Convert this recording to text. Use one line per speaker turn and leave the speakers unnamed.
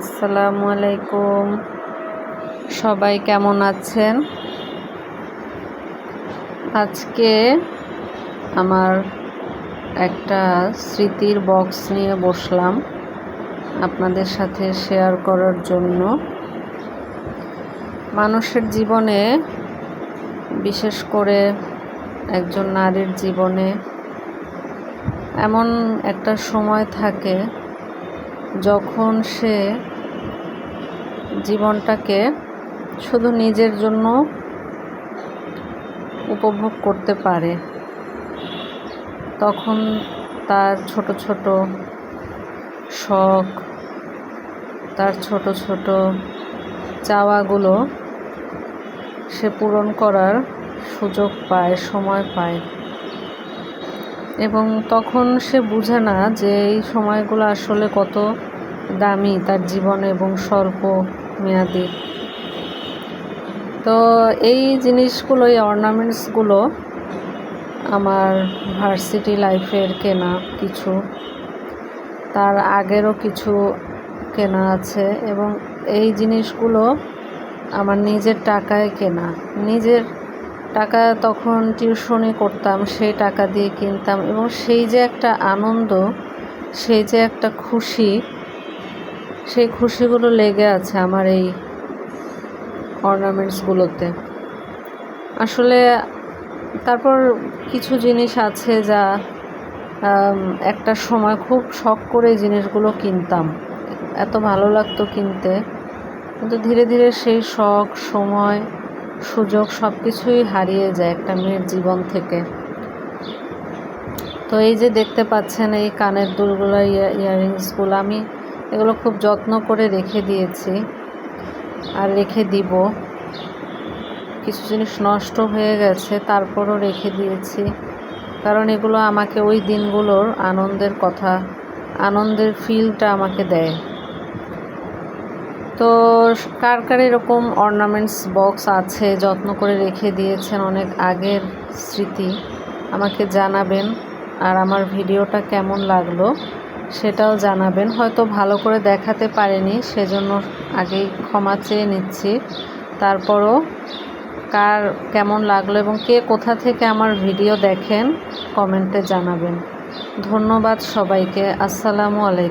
আসসালামু আলাইকুম। সবাই কেমন আছেন? আজকে আমার একটা স্মৃতির বক্স নিয়ে বসলাম আপনাদের সাথে শেয়ার করার জন্য। মানুষের জীবনে, বিশেষ করে একজন নারীর জীবনে, এমন একটা সময় থাকে যখন সে জীবনটাকে শুধু নিজের জন্য উপভোগ করতে পারে। তখন তার ছোট ছোট শখ, তার ছোট ছোট চাওয়াগুলো সে পূরণ করার সুযোগ পায়, সময় পায়। এবং তখন সে বুঝে না যে এই সময়গুলো আসলে কত দামি তার জীবন এবং স্বল্প মেয়াদি। তো এই জিনিসগুলো এই অর্নামেন্টসগুলো আমার ভার্সিটি লাইফের কেনা কিছু। তার আগেরও কিছু কেনা আছে এবং এই জিনিসগুলো আমার নিজের টাকায় কেনা। নিজের টাকা তখন টিউশনি করতাম, সেই টাকা দিয়ে কিনতাম এবং সেই যে একটা আনন্দ, সেই যে একটা খুশি সেই খুশিগুলো লেগে আছে আমার এই অর্নামেন্টসগুলোতে আসলে তারপর কিছু জিনিস আছে যা একটা সময় খুব শখ করে জিনিসগুলো কিনতাম। এত ভালো লাগতো কিনতে। কিন্তু ধীরে ধীরে সেই শখ, সময়, সুযোগ সব কিছুই হারিয়ে যায় একটা মেয়ের জীবন থেকে। তো এই যে দেখতে পাচ্ছেন এই কানের দুলগুলো ইয়াররিংসগুলো আমি এগুলো খুব যত্ন করে রেখে দিয়েছি। আর রেখে দিব। কিছু জিনিস নষ্ট হয়ে গেছে, তারপরও রেখে দিয়েছি। কারণ এগুলো আমাকে ওই দিনগুলোর আনন্দের কথা, আনন্দের ফিলটা আমাকে দেয়। তো কার কার এরকম অর্নামেন্টস বক্স আছে, যত্ন করে রেখে দিয়েছেন অনেক আগের স্মৃতি, আমাকে জানাবেন। আর আমার ভিডিওটা কেমন লাগল? সেটাও জানাবেন। হয়তো ভালো করে দেখাতে পারেনি, সেজন্য আগেই ক্ষমা চেয়ে নিচ্ছি। তারপরও কার কেমন লাগল এবং কে কোথা থেকে আমার ভিডিও দেখেন, কমেন্টে জানাবেন। ধন্যবাদ সবাইকে। আসসালামু আলাইকুম।